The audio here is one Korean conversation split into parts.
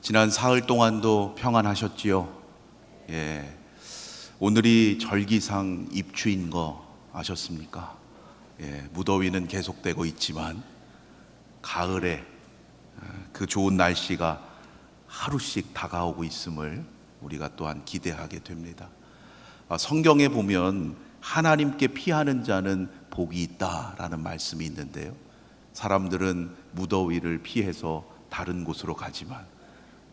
지난 사흘 동안도 평안하셨지요? 예. 오늘이 절기상 입추인 거 아셨습니까? 예. 무더위는 계속되고 있지만 가을에 어, 그 좋은 날씨가 하루씩 다가오고 있음을 우리가 또한 기대하게 됩니다. 아, 성경에 보면 하나님께 피하는 자는 복이 있다라는 말씀이 있는데요. 사람들은 무더위를 피해서 다른 곳으로 가지만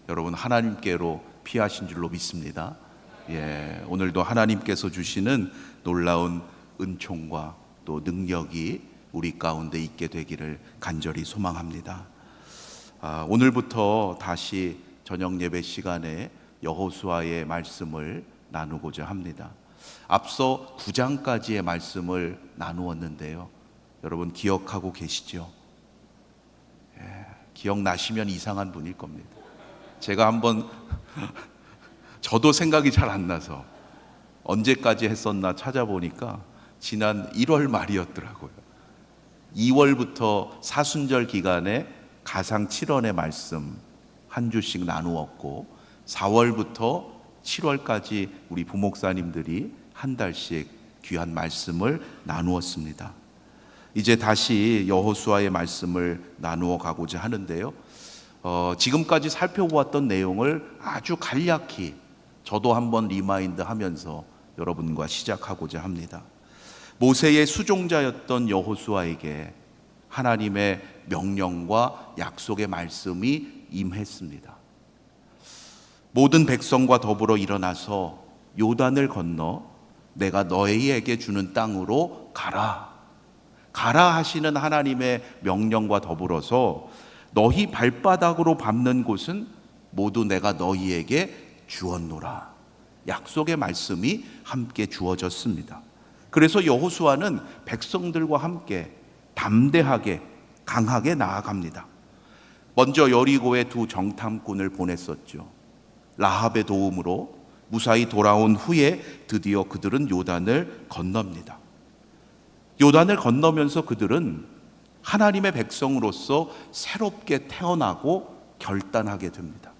여러분 하나님께로 피하신 줄로 믿습니다. 예, 오늘도 하나님께서 주시는 놀라운 은총과 또 능력이 우리 가운데 있게 되기를 간절히 소망합니다. 아, 오늘부터 다시 저녁 예배 시간에 여호수아의 말씀을 나누고자 합니다. 앞서 9장까지의 말씀을 나누었는데요. 여러분 기억하고 계시죠? 예, 기억나시면 이상한 분일 겁니다. 제가 한번 저도 생각이 잘 안 나서 언제까지 했었나 찾아보니까 지난 1월 말이었더라고요. 2월부터 사순절 기간에 가상 7원의 말씀 한 주씩 나누었고 4월부터 7월까지 우리 부목사님들이 한 달씩 귀한 말씀을 나누었습니다. 이제 다시 여호수아의 말씀을 나누어 가고자 하는데요. 어, 지금까지 살펴보았던 내용을 아주 간략히 저도 한번 리마인드 하면서 여러분과 시작하고자 합니다. 모세의 수종자였던 여호수아에게 하나님의 명령과 약속의 말씀이 임했습니다. 모든 백성과 더불어 일어나서 요단을 건너 내가 너희에게 주는 땅으로 가라. 가라 하시는 하나님의 명령과 더불어서 너희 발바닥으로 밟는 곳은 모두 내가 너희에게 주었노라. 약속의 말씀이 함께 주어졌습니다. 그래서 여호수아는 백성들과 함께 담대하게 강하게 나아갑니다. 먼저 여리고의 두 정탐꾼을 보냈었죠. 라합의 도움으로 무사히 돌아온 후에 드디어 그들은 요단을 건넙니다. 요단을 건너면서 그들은 하나님의 백성으로서 새롭게 태어나고 결단하게 됩니다.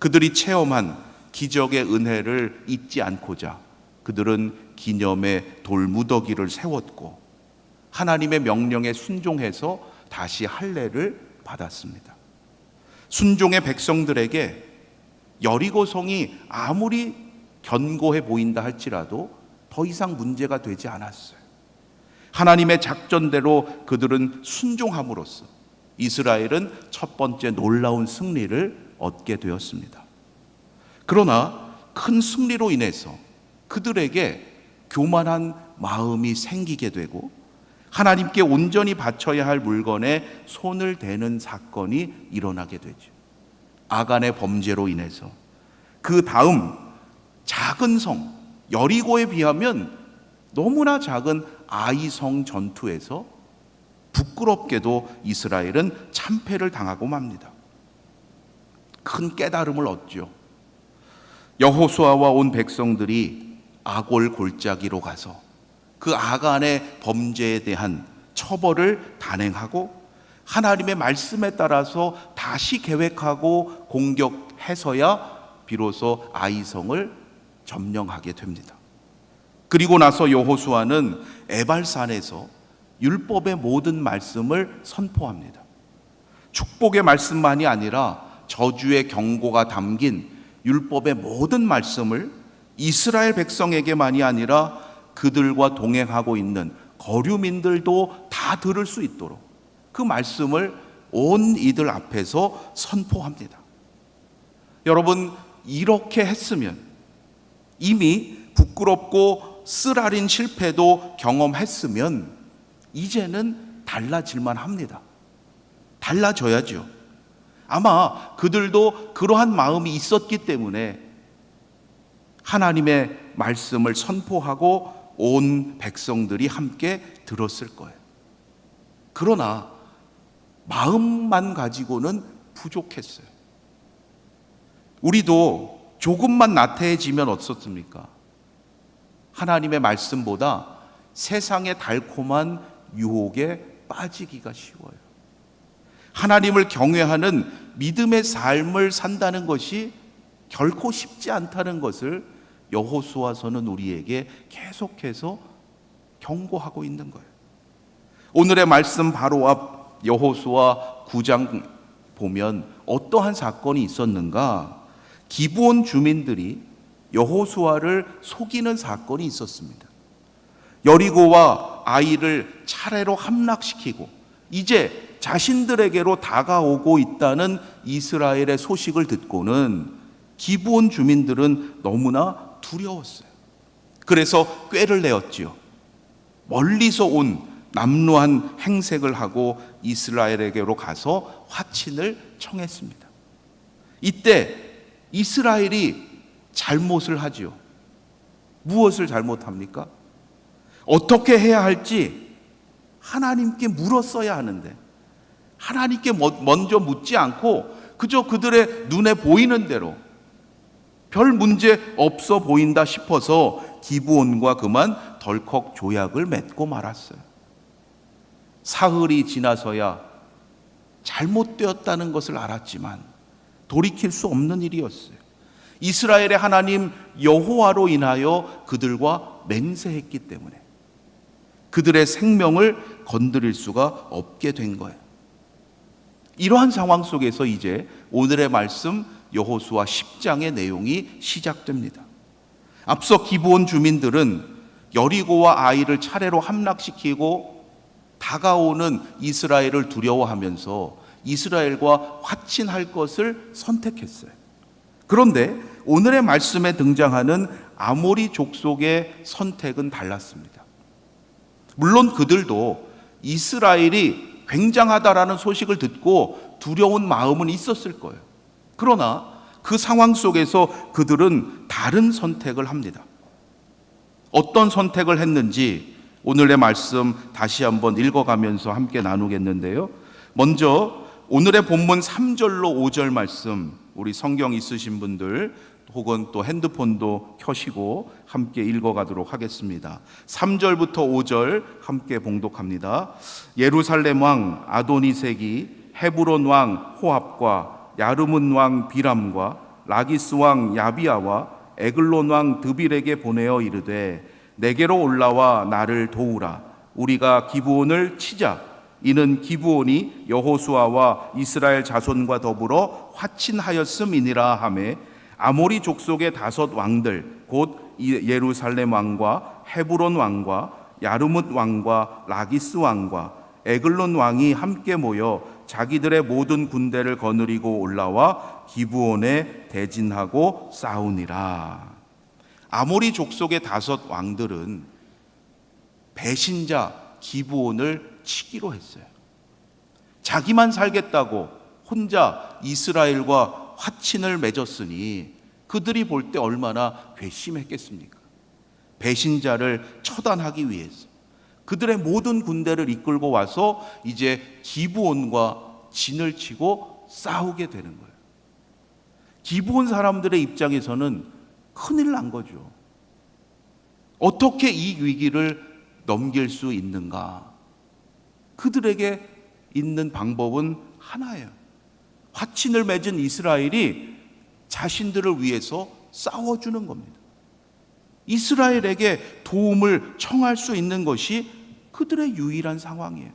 그들이 체험한 기적의 은혜를 잊지 않고자 그들은 기념의 돌무더기를 세웠고 하나님의 명령에 순종해서 다시 할례를 받았습니다. 순종의 백성들에게 여리고성이 아무리 견고해 보인다 할지라도 더 이상 문제가 되지 않았어요. 하나님의 작전대로 그들은 순종함으로써 이스라엘은 첫 번째 놀라운 승리를 얻게 되었습니다. 그러나 큰 승리로 인해서 그들에게 교만한 마음이 생기게 되고 하나님께 온전히 바쳐야 할 물건에 손을 대는 사건이 일어나게 되죠. 아간의 범죄로 인해서 그 다음 작은 성 여리고에 비하면 너무나 작은 아이성 전투에서 부끄럽게도 이스라엘은 참패를 당하고 맙니다. 큰 깨달음을 얻죠. 여호수아와 온 백성들이 아골 골짜기로 가서 그 아간의 범죄에 대한 처벌을 단행하고 하나님의 말씀에 따라서 다시 계획하고 공격해서야 비로소 아이성을 점령하게 됩니다. 그리고 나서 여호수아는 에발산에서 율법의 모든 말씀을 선포합니다. 축복의 말씀만이 아니라 저주의 경고가 담긴 율법의 모든 말씀을 이스라엘 백성에게만이 아니라 그들과 동행하고 있는 거류민들도 다 들을 수 있도록 그 말씀을 온 이들 앞에서 선포합니다. 여러분, 이렇게 했으면 이미 부끄럽고 쓰라린 실패도 경험했으면 이제는 달라질만 합니다. 달라져야죠. 아마 그들도 그러한 마음이 있었기 때문에 하나님의 말씀을 선포하고 온 백성들이 함께 들었을 거예요. 그러나 마음만 가지고는 부족했어요. 우리도 조금만 나태해지면 어떻습니까? 하나님의 말씀보다 세상의 달콤한 유혹에 빠지기가 쉬워요. 하나님을 경외하는 믿음의 삶을 산다는 것이 결코 쉽지 않다는 것을 여호수아서는 우리에게 계속해서 경고하고 있는 거예요. 오늘의 말씀 바로 앞 여호수아 9장 보면 어떠한 사건이 있었는가? 기브온 주민들이 여호수아를 속이는 사건이 있었습니다. 여리고와 아이를 차례로 함락시키고 이제 자신들에게로 다가오고 있다는 이스라엘의 소식을 듣고는 기브온 주민들은 너무나 두려웠어요. 그래서 꾀를 내었지요. 멀리서 온 남루한 행색을 하고 이스라엘에게로 가서 화친을 청했습니다. 이때 이스라엘이 잘못을 하지요. 무엇을 잘못합니까? 어떻게 해야 할지 하나님께 물었어야 하는데 하나님께 뭐- 먼저 묻지 않고 그저 그들의 눈에 보이는 대로 별 문제 없어 보인다 싶어서 기부온과 그만 덜컥 조약을 맺고 말았어요. 사흘이 지나서야 잘못되었다는 것을 알았지만 돌이킬 수 없는 일이었어요. 이스라엘의 하나님 여호와로 인하여 그들과 맹세했기 때문에 그들의 생명을 건드릴 수가 없게 된 거예요. 이러한 상황 속에서 이제 오늘의 말씀 여호수아 10장의 내용이 시작됩니다. 앞서 기브온 주민들은 여리고와 아이를 차례로 함락시키고 다가오는 이스라엘을 두려워하면서 이스라엘과 화친할 것을 선택했어요. 그런데 오늘의 말씀에 등장하는 아모리 족속의 선택은 달랐습니다. 물론 그들도 이스라엘이 굉장하다라는 소식을 듣고 두려운 마음은 있었을 거예요. 그러나 그 상황 속에서 그들은 다른 선택을 합니다. 어떤 선택을 했는지 오늘의 말씀 다시 한번 읽어가면서 함께 나누겠는데요. 먼저 오늘의 본문 3절로 5절 말씀 우리 성경 있으신 분들 혹은 또 핸드폰도 켜시고 함께 읽어가도록 하겠습니다. 3절부터 5절 함께 봉독합니다. 예루살렘 왕 아도니색이 헤브론 왕 호합과 야르문 왕 비람과 라기스 왕 야비아와 에글론 왕 드빌에게 보내어 이르되 내게로 올라와 나를 도우라 우리가 기브온을 치자 이는 기브온이 여호수아와 이스라엘 자손과 더불어 화친하였음이니라 하매 아모리 족속의 다섯 왕들 곧 예루살렘 왕과 헤브론 왕과 야르뭇 왕과 라기스 왕과 에글론 왕이 함께 모여 자기들의 모든 군대를 거느리고 올라와 기브온에 대진하고 싸우니라. 아모리 족속의 다섯 왕들은 배신자 기브온을 치기로 했어요. 자기만 살겠다고 혼자 이스라엘과 화친을 맺었으니 그들이 볼 때 얼마나 괘씸했겠습니까? 배신자를 처단하기 위해서 그들의 모든 군대를 이끌고 와서 이제 기브온과 진을 치고 싸우게 되는 거예요. 기브온 사람들의 입장에서는 큰일 난 거죠. 어떻게 이 위기를 넘길 수 있는가? 그들에게 있는 방법은 하나예요. 화친을 맺은 이스라엘이 자신들을 위해서 싸워주는 겁니다. 이스라엘에게 도움을 청할 수 있는 것이 그들의 유일한 상황이에요.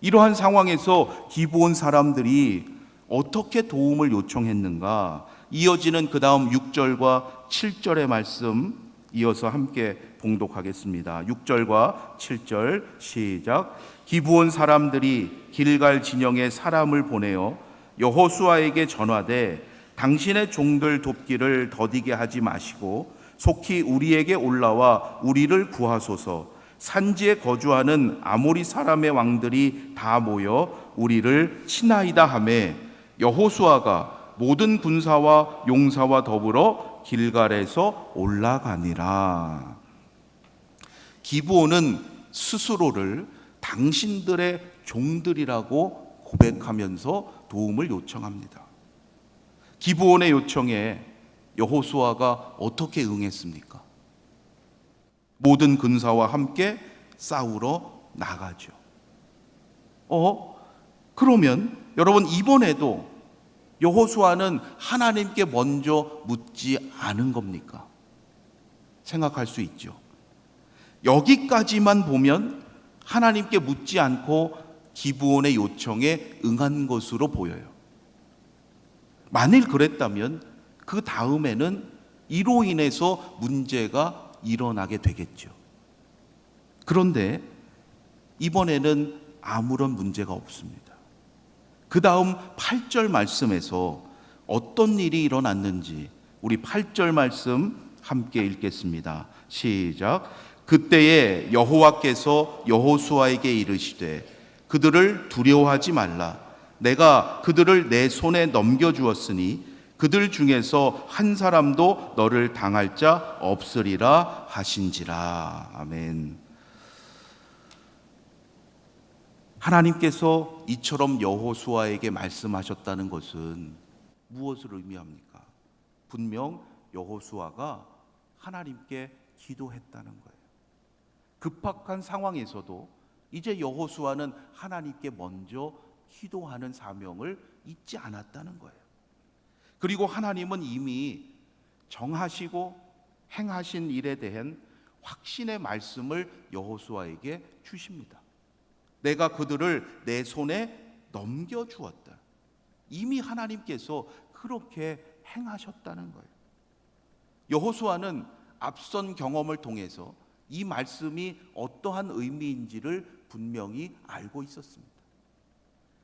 이러한 상황에서 기브온 사람들이 어떻게 도움을 요청했는가? 이어지는 그 다음 6절과 7절의 말씀 이어서 함께 봉독하겠습니다. 6절과 7절 시작. 기브온 사람들이 길갈 진영에 사람을 보내어 여호수아에게 전화되 당신의 종들 돕기를 더디게 하지 마시고 속히 우리에게 올라와 우리를 구하소서. 산지에 거주하는 아모리 사람의 왕들이 다 모여 우리를 친하이다 하매 여호수아가 모든 군사와 용사와 더불어 길갈에서 올라가니라. 기브온은 스스로를 당신들의 종들이라고 고백하면서 도움을 요청합니다. 기브온의 요청에 여호수아가 어떻게 응했습니까? 모든 군사와 함께 싸우러 나가죠. 어? 그러면 여러분 이번에도 여호수아는 하나님께 먼저 묻지 않은 겁니까? 생각할 수 있죠. 여기까지만 보면 하나님께 묻지 않고 기부원의 요청에 응한 것으로 보여요. 만일 그랬다면 그 다음에는 이로 인해서 문제가 일어나게 되겠죠. 그런데 이번에는 아무런 문제가 없습니다. 그 다음 8절 말씀에서 어떤 일이 일어났는지 우리 8절 말씀 함께 읽겠습니다. 시작. 그때에 여호와께서 여호수아에게 이르시되 그들을 두려워하지 말라. 내가 그들을 내 손에 넘겨 주었으니 그들 중에서 한 사람도 너를 당할 자 없으리라 하신지라. 아멘. 하나님께서 이처럼 여호수아에게 말씀하셨다는 것은 무엇을 의미합니까? 분명 여호수아가 하나님께 기도했다는 거예요. 급박한 상황에서도 이제 여호수아는 하나님께 먼저 기도하는 사명을 잊지 않았다는 거예요. 그리고 하나님은 이미 정하시고 행하신 일에 대한 확신의 말씀을 여호수아에게 주십니다. 내가 그들을 내 손에 넘겨 주었다. 이미 하나님께서 그렇게 행하셨다는 거예요. 여호수아는 앞선 경험을 통해서 이 말씀이 어떠한 의미인지를 분명히 알고 있었습니다.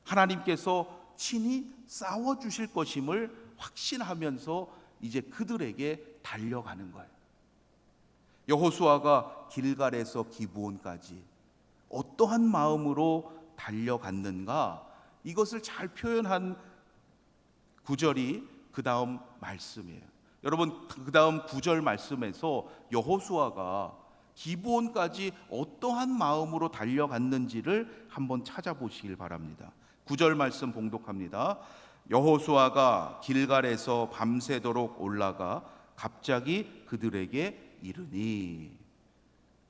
하나님께서 친히 싸워 주실 것임을 확신하면서 이제 그들에게 달려가는 거예요. 여호수아가 길갈에서 기브온까지 어떠한 마음으로 달려갔는가 이것을 잘 표현한 구절이 그 다음 말씀이에요. 여러분 그 다음 구절 말씀에서 여호수아가 기브온까지 어떠한 마음으로 달려갔는지를 한번 찾아보시길 바랍니다. 구절 말씀 봉독합니다. 여호수아가 길갈에서 밤새도록 올라가 갑자기 그들에게 이르니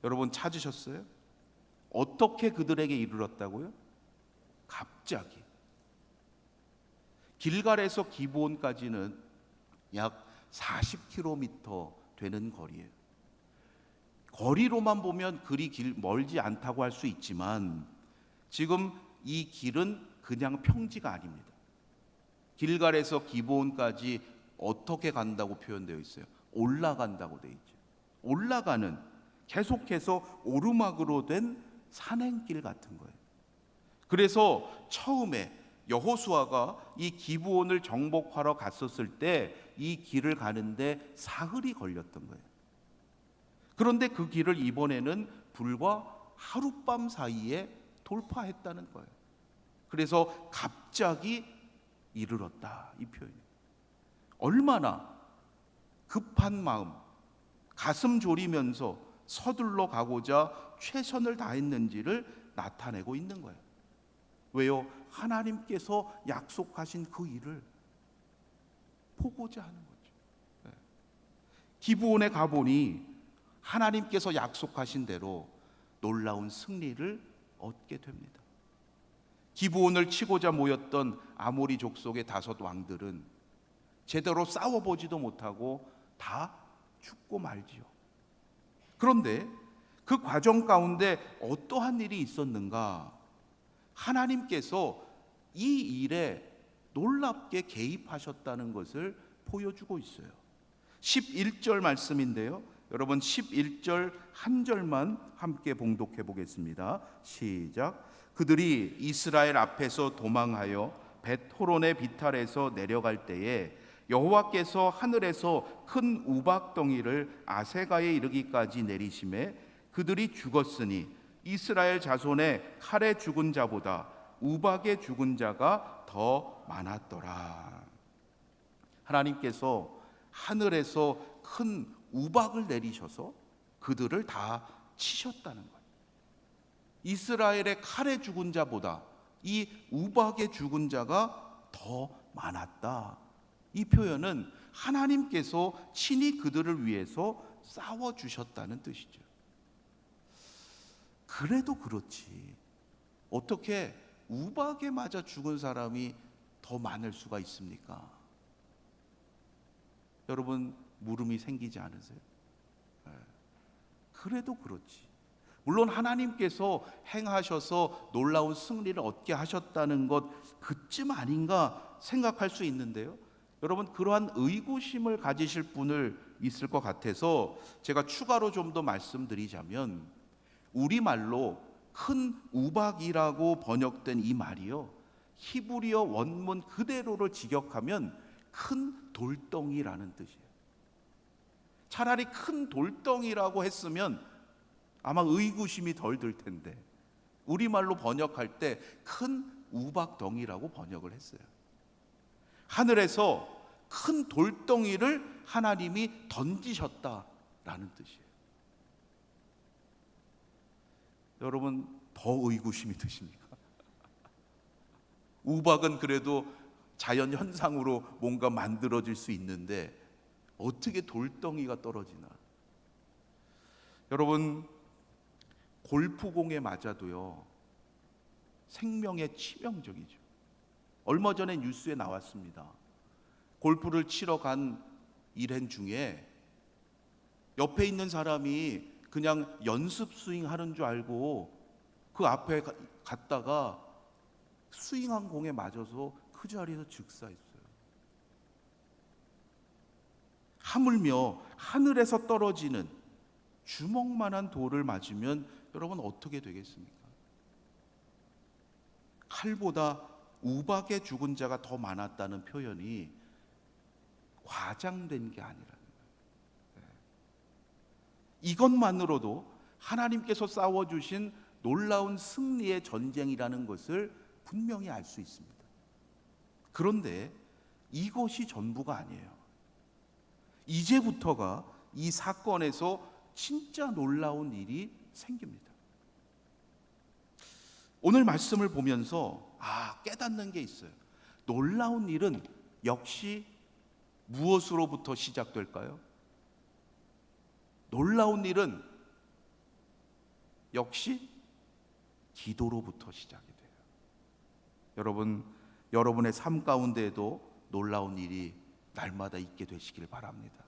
여러분 찾으셨어요? 어떻게 그들에게 이르렀다고요? 갑자기. 길갈에서 기브온까지는 약 40km 되는 거리예요. 거리로만 보면 그리 길 멀지 않다고 할 수 있지만 지금 이 길은 그냥 평지가 아닙니다. 길갈에서 기브온까지 어떻게 간다고 표현되어 있어요? 올라간다고 되어 있죠. 올라가는 계속해서 오르막으로 된 산행길 같은 거예요. 그래서 처음에 여호수아가 이 기브온을 정복하러 갔었을 때 이 길을 가는데 사흘이 걸렸던 거예요. 그런데 그 길을 이번에는 불과 하룻밤 사이에 돌파했다는 거예요. 그래서 갑자기 이르렀다 이 표현이. 얼마나 급한 마음, 가슴 졸이면서 서둘러 가고자 최선을 다했는지를 나타내고 있는 거예요. 왜요? 하나님께서 약속하신 그 일을 보고자 하는 거죠. 네. 기부원에 가보니 하나님께서 약속하신 대로 놀라운 승리를 얻게 됩니다. 기부원을 치고자 모였던 아모리 족속의 다섯 왕들은 제대로 싸워보지도 못하고 다 죽고 말지요. 그런데 그 과정 가운데 어떠한 일이 있었는가? 하나님께서 이 일에 놀랍게 개입하셨다는 것을 보여주고 있어요. 11절 말씀인데요. 여러분 11절 한 절만 함께 봉독해 보겠습니다. 시작. 그들이 이스라엘 앞에서 도망하여 벳호론의 비탈에서 내려갈 때에 여호와께서 하늘에서 큰 우박 덩이를 아세가에 이르기까지 내리심에 그들이 죽었으니 이스라엘 자손의 칼에 죽은 자보다 우박에 죽은 자가 더 많았더라. 하나님께서 하늘에서 큰 우박을 내리셔서 그들을 다 치셨다는 거예요. 이스라엘의 칼에 죽은 자보다 이 우박에 죽은 자가 더 많았다. 이 표현은 하나님께서 친히 그들을 위해서 싸워 주셨다는 뜻이죠. 그래도 그렇지. 어떻게 우박에 맞아 죽은 사람이 더 많을 수가 있습니까? 여러분 물음이 생기지 않으세요? 예. 그래도 그렇지. 물론 하나님께서 행하셔서 놀라운 승리를 얻게 하셨다는 것 그쯤 아닌가 생각할 수 있는데요. 여러분 그러한 의구심을 가지실 분을 있을 것 같아서 제가 추가로 좀 더 말씀드리자면 우리말로 큰 우박이라고 번역된 이 말이요. 히브리어 원문 그대로를 직역하면 큰 돌덩이라는 뜻이에요. 차라리 큰 돌덩이라고 했으면 아마 의구심이 덜 들 텐데 우리말로 번역할 때 큰 우박덩이라고 번역을 했어요. 하늘에서 큰 돌덩이를 하나님이 던지셨다라는 뜻이에요. 여러분 더 의구심이 드십니까? 우박은 그래도 자연 현상으로 뭔가 만들어질 수 있는데 어떻게 돌덩이가 떨어지나? 여러분 골프공에 맞아도요 생명에 치명적이죠. 얼마 전에 뉴스에 나왔습니다. 골프를 치러 간 일행 중에 옆에 있는 사람이 그냥 연습 스윙 하는 줄 알고 그 앞에 가- 갔다가 스윙한 공에 맞아서 그 자리에서 즉사했어요. 하물며 하늘에서 떨어지는 주먹만한 돌을 맞으면 여러분 어떻게 되겠습니까? 칼보다 우박에 죽은 자가 더 많았다는 표현이 과장된 게 아니라는 거예요. 네. 이것만으로도 하나님께서 싸워주신 놀라운 승리의 전쟁이라는 것을 분명히 알 수 있습니다. 그런데 이것이 전부가 아니에요. 이제부터가 이 사건에서 진짜 놀라운 일이 생깁니다. 오늘 말씀을 보면서 아, 깨닫는 게 있어요. 놀라운 일은 역시 무엇으로부터 시작될까요? 놀라운 일은 역시 기도로부터 시작이 돼요. 여러분, 여러분의 삶 가운데에도 놀라운 일이 날마다 있게 되시길 바랍니다.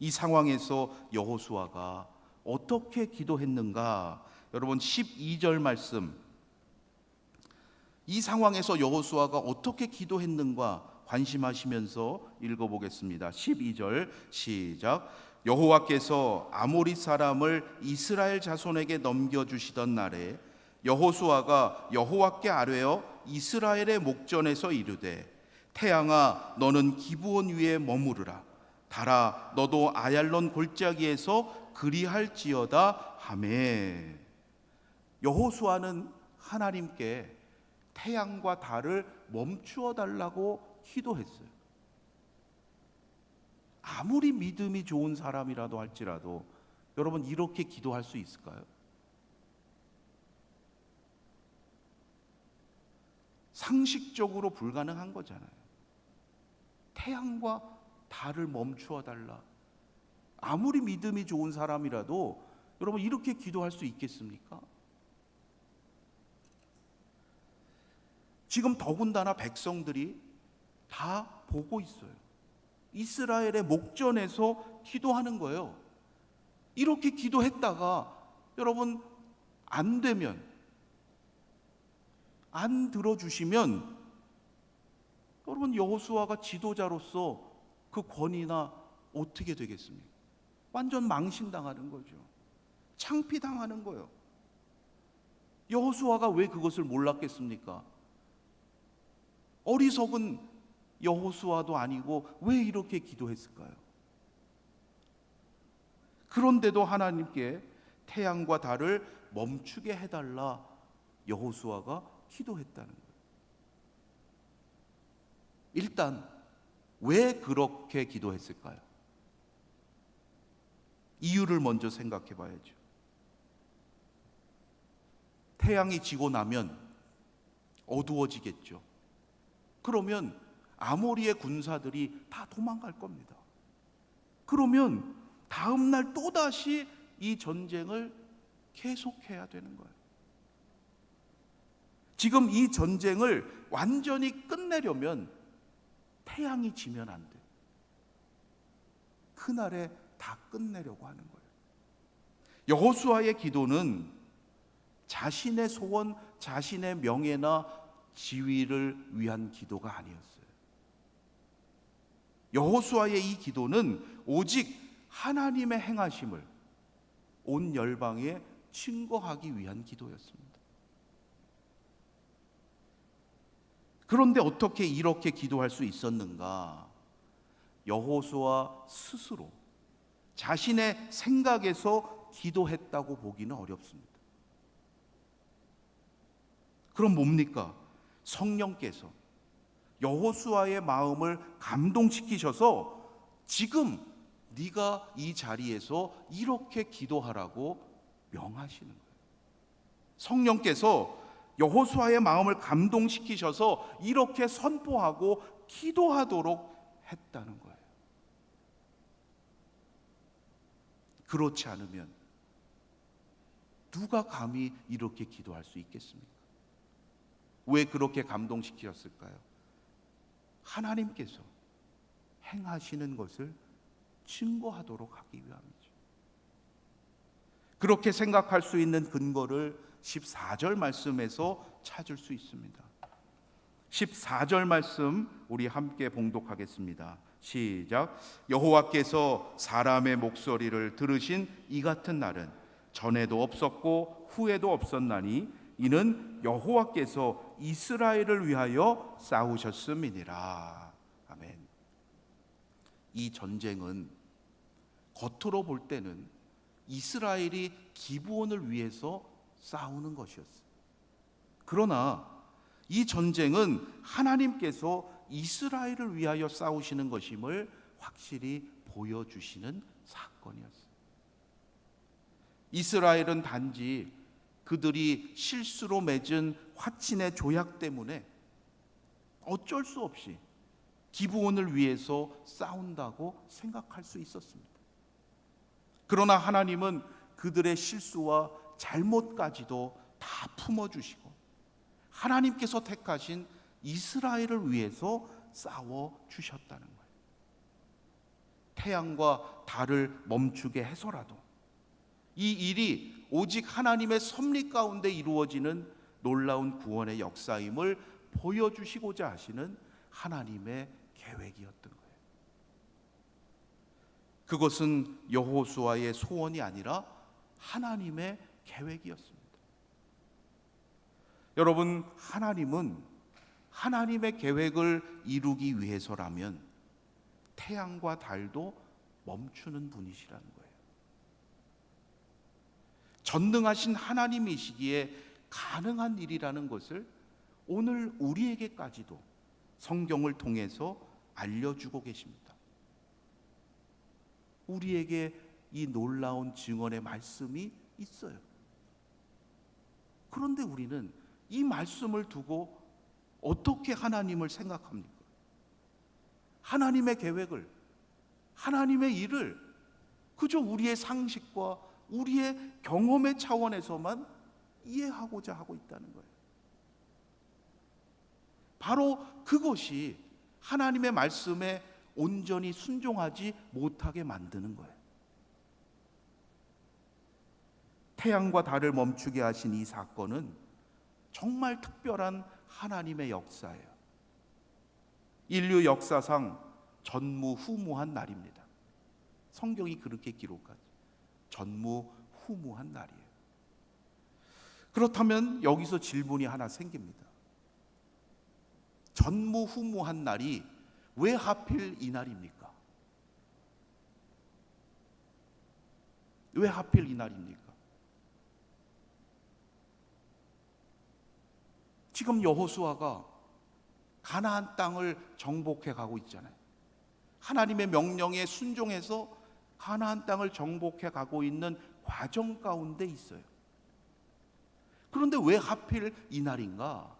이 상황에서 여호수아가 어떻게 기도했는가? 여러분 12절 말씀 이 상황에서 여호수아가 어떻게 기도했는가 관심하시면서 읽어보겠습니다. 12절 시작. 여호와께서 아모리 사람을 이스라엘 자손에게 넘겨 주시던 날에 여호수아가 여호와께 아뢰어 이스라엘의 목전에서 이르되 태양아 너는 기부온 위에 머무르라 달아 너도 아얄론 골짜기에서 그리할지어다 하매 여호수아는 하나님께 태양과 달을 멈추어 달라고 기도했어요. 아무리 믿음이 좋은 사람이라도 할지라도 여러분 이렇게 기도할 수 있을까요? 상식적으로 불가능한 거잖아요. 태양과 달을 멈추어 달라. 아무리 믿음이 좋은 사람이라도 여러분 이렇게 기도할 수 있겠습니까? 지금 더군다나 백성들이 다 보고 있어요. 이스라엘의 목전에서 기도하는 거예요. 이렇게 기도했다가 여러분 안 되면 안 들어주시면 여러분 여호수아가 지도자로서 그 권위나 어떻게 되겠습니까? 완전 망신당하는 거죠. 창피당하는 거예요. 여호수아가 왜 그것을 몰랐겠습니까? 어리석은 여호수아도 아니고 왜 이렇게 기도했을까요? 그런데도 하나님께 태양과 달을 멈추게 해달라 여호수아가 기도했다는 거예요. 일단 왜 그렇게 기도했을까요? 이유를 먼저 생각해 봐야죠. 태양이 지고 나면 어두워지겠죠. 그러면 아모리의 군사들이 다 도망갈 겁니다. 그러면 다음 날 또다시 이 전쟁을 계속해야 되는 거예요. 지금 이 전쟁을 완전히 끝내려면 태양이 지면 안 돼. 그날에 다 끝내려고 하는 거예요. 여호수아의 기도는 자신의 소원, 자신의 명예나 지위를 위한 기도가 아니었어요. 여호수아의 이 기도는 오직 하나님의 행하심을 온 열방에 증거하기 위한 기도였습니다. 그런데 어떻게 이렇게 기도할 수 있었는가? 여호수아 스스로 자신의 생각에서 기도했다고 보기는 어렵습니다. 그럼 뭡니까? 성령께서 여호수아의 마음을 감동시키셔서 지금 네가 이 자리에서 이렇게 기도하라고 명하시는 거예요. 성령께서 여호수아의 마음을 감동시키셔서 이렇게 선포하고 기도하도록 했다는 거예요. 그렇지 않으면 누가 감히 이렇게 기도할 수 있겠습니까? 왜 그렇게 감동시키셨을까요? 하나님께서 행하시는 것을 증거하도록 하기 위함이죠. 그렇게 생각할 수 있는 근거를 14절 말씀에서 찾을 수 있습니다. 14절 말씀 우리 함께 봉독하겠습니다. 시작. 여호와께서 사람의 목소리를 들으신 이 같은 날은 전에도 없었고 후에도 없었나니 이는 여호와께서 이스라엘을 위하여 싸우셨음이니라. 아멘. 이 전쟁은 겉으로 볼 때는 이스라엘이 기부원을 위해서 싸우는 것이었어요. 그러나 이 전쟁은 하나님께서 이스라엘을 위하여 싸우시는 것임을 확실히 보여주시는 사건이었어요. 이스라엘은 단지 그들이 실수로 맺은 화친의 조약 때문에 어쩔 수 없이 기부원을 위해서 싸운다고 생각할 수 있었습니다. 그러나 하나님은 그들의 실수와 잘못까지도 다 품어주시고 하나님께서 택하신 이스라엘을 위해서 싸워 주셨다는 거예요. 태양과 달을 멈추게 해서라도 이 일이 오직 하나님의 섭리 가운데 이루어지는 놀라운 구원의 역사임을 보여주시고자 하시는 하나님의 계획이었던 거예요. 그것은 여호수아의 소원이 아니라 하나님의 계획이었습니다. 여러분, 하나님은 하나님의 계획을 이루기 위해서라면 태양과 달도 멈추는 분이시라는 거예요. 전능하신 하나님이시기에 가능한 일이라는 것을 오늘 우리에게까지도 성경을 통해서 알려주고 계십니다. 우리에게 이 놀라운 증언의 말씀이 있어요. 그런데 우리는 이 말씀을 두고 어떻게 하나님을 생각합니까? 하나님의 계획을, 하나님의 일을 그저 우리의 상식과 우리의 경험의 차원에서만 이해하고자 하고 있다는 거예요. 바로 그것이 하나님의 말씀에 온전히 순종하지 못하게 만드는 거예요. 태양과 달을 멈추게 하신 이 사건은 정말 특별한 하나님의 역사예요. 인류 역사상 전무후무한 날입니다. 성경이 그렇게 기록하죠. 전무후무한 날이에요. 그렇다면 여기서 질문이 하나 생깁니다. 전무후무한 날이 왜 하필 이 날입니까? 왜 하필 이 날입니까? 지금 여호수아가 가나안 땅을 정복해 가고 있잖아요. 하나님의 명령에 순종해서 가나안 땅을 정복해 가고 있는 과정 가운데 있어요. 그런데 왜 하필 이 날인가?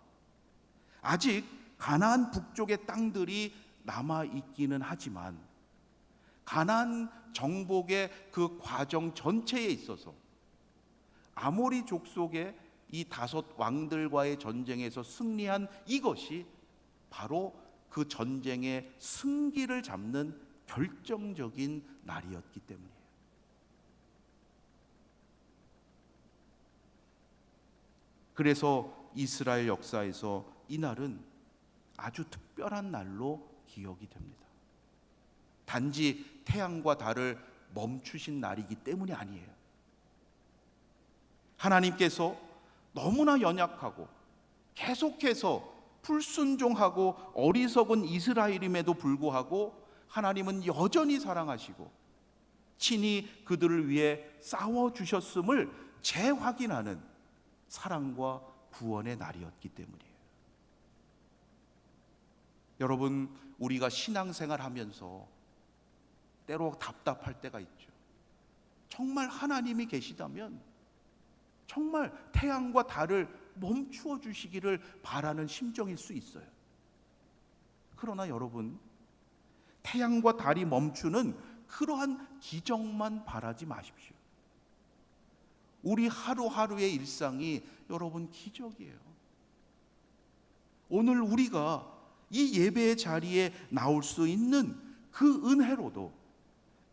아직 가나안 북쪽의 땅들이 남아 있기는 하지만 가나안 정복의 그 과정 전체에 있어서 아모리 족속의 이 다섯 왕들과의 전쟁에서 승리한 이것이 바로 그 전쟁의 승기를 잡는 결정적인 날이었기 때문이에요. 그래서 이스라엘 역사에서 이 날은 아주 특별한 날로 기억이 됩니다. 단지 태양과 달을 멈추신 날이기 때문이 아니에요. 하나님께서 너무나 연약하고 계속해서 불순종하고 어리석은 이스라엘임에도 불구하고 하나님은 여전히 사랑하시고 친히 그들을 위해 싸워 주셨음을 재확인하는 사랑과 구원의 날이었기 때문이에요. 여러분, 우리가 신앙생활 하면서 때로 답답할 때가 있죠. 정말 하나님이 계시다면 정말 태양과 달을 멈추어 주시기를 바라는 심정일 수 있어요. 그러나 여러분, 태양과 달이 멈추는 그러한 기적만 바라지 마십시오. 우리 하루하루의 일상이 여러분 기적이에요. 오늘 우리가 이 예배의 자리에 나올 수 있는 그 은혜로도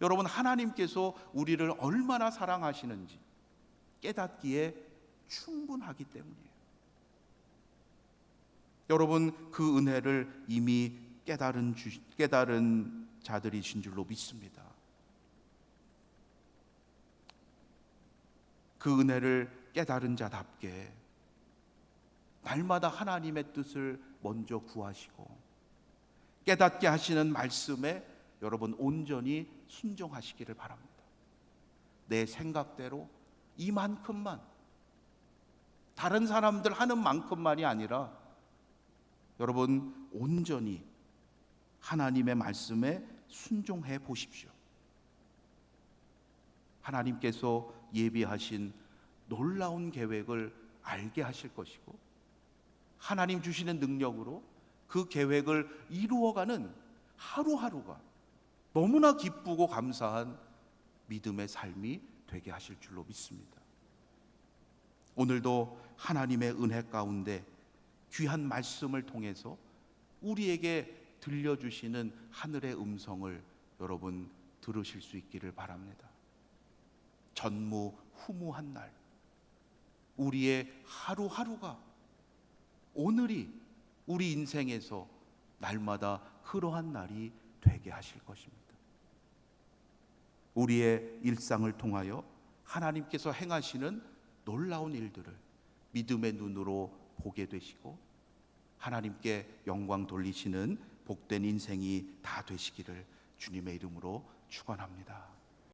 여러분 하나님께서 우리를 얼마나 사랑하시는지 깨닫기에 충분하기 때문이에요. 여러분 그 은혜를 이미 깨달은 주, 깨달은 자들이신 줄로 믿습니다. 그 은혜를 깨달은 자답게 날마다 하나님의 뜻을 먼저 구하시고 깨닫게 하시는 말씀에 여러분 온전히 순종하시기를 바랍니다. 내 생각대로 이만큼만 다른 사람들 하는 만큼만이 아니라 여러분 온전히 하나님의 말씀에 순종해 보십시오. 하나님께서 예비하신 놀라운 계획을 알게 하실 것이고 하나님 주시는 능력으로 그 계획을 이루어가는 하루하루가 너무나 기쁘고 감사한 믿음의 삶이 되게 하실 줄로 믿습니다. 오늘도 하나님의 은혜 가운데 귀한 말씀을 통해서 우리에게 들려주시는 하늘의 음성을 여러분 들으실 수 있기를 바랍니다. 전무 후무한 날, 우리의 하루하루가 오늘이 우리 인생에서 날마다 그러한 날이 되게 하실 것입니다. 우리의 일상을 통하여 하나님께서 행하시는 놀라운 일들을 믿음의 눈으로 보게 되시고 하나님께 영광 돌리시는 복된 인생이 다 되시기를 주님의 이름으로 축원합니다.